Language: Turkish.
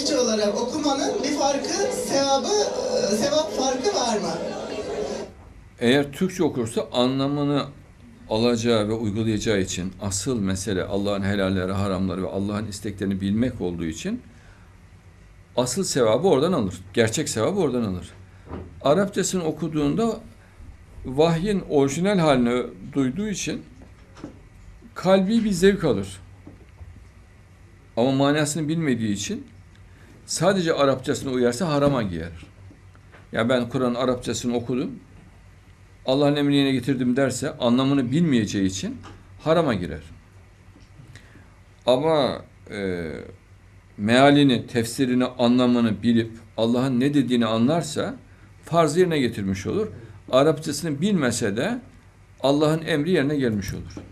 Türkçe olarak okumanın bir farkı, sevabı, e, sevap farkı var mı? Eğer Türkçe okursa anlamını alacağı ve uygulayacağı için asıl mesele Allah'ın helalleri, haramları ve Allah'ın isteklerini bilmek olduğu için asıl sevabı oradan alır. Gerçek sevabı oradan alır. Arapçasını okuduğunda vahyin orijinal halini duyduğu için kalbi bir zevk alır. Ama manasını bilmediği için sadece Arapçasına uyarsa harama girer. Ya ben Kur'an Arapçasını okudum. Allah'ın emrini yerine getirdim derse anlamını bilmeyeceği için harama girer. Ama e, mealini, tefsirini, anlamını bilip Allah'ın ne dediğini anlarsa farz yerine getirmiş olur. Arapçasını bilmese de Allah'ın emri yerine gelmiş olur.